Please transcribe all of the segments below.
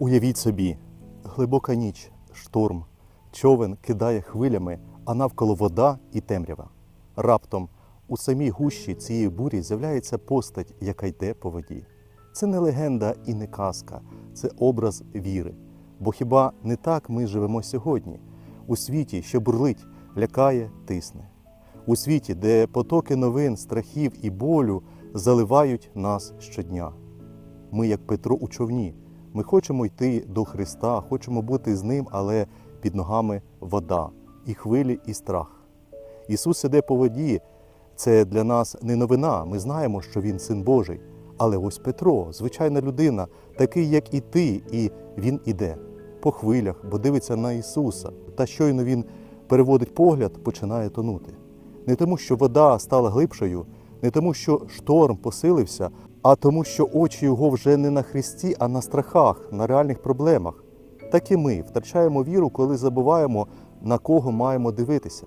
Уявіть собі, глибока ніч, шторм, човен кидає хвилями, а навколо вода і темрява. Раптом у самій гущі цієї бурі з'являється постать, яка йде по воді. Це не легенда і не казка, це образ віри. Бо хіба не так ми живемо сьогодні? У світі, що бурлить, лякає, тисне. У світі, де потоки новин, страхів і болю заливають нас щодня. Ми, як Петро у човні, ми хочемо йти до Христа, хочемо бути з Ним, але під ногами вода, і хвилі, і страх. Ісус іде по воді. Це для нас не новина. Ми знаємо, що Він син Божий. Але ось Петро, звичайна людина, такий, як і ти, і він іде по хвилях, бо дивиться на Ісуса. Та щойно він переводить погляд, починає тонути. Не тому, що вода стала глибшою, не тому, що шторм посилився, а тому, що очі його вже не на Христі, а на страхах, на реальних проблемах. Так і ми втрачаємо віру, коли забуваємо, на кого маємо дивитися.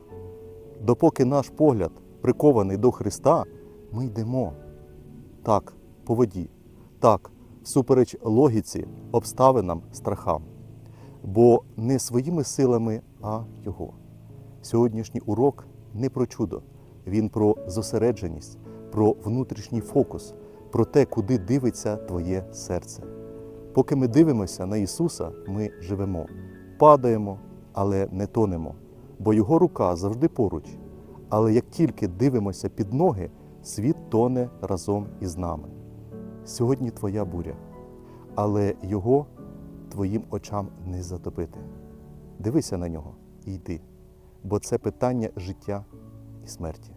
Допоки наш погляд прикований до Христа, ми йдемо. Так, по воді, так, всупереч логіці, обставинам, страхам. Бо не своїми силами, а Його. Сьогоднішній урок не про чудо, він про зосередженість, про внутрішній фокус, про те, куди дивиться твоє серце. Поки ми дивимося на Ісуса, ми живемо, падаємо, але не тонемо, бо Його рука завжди поруч. Але як тільки дивимося під ноги, світ тоне разом із нами. Сьогодні твоя буря, але його твоїм очам не затопити. Дивися на нього і йди, бо це питання життя і смерті.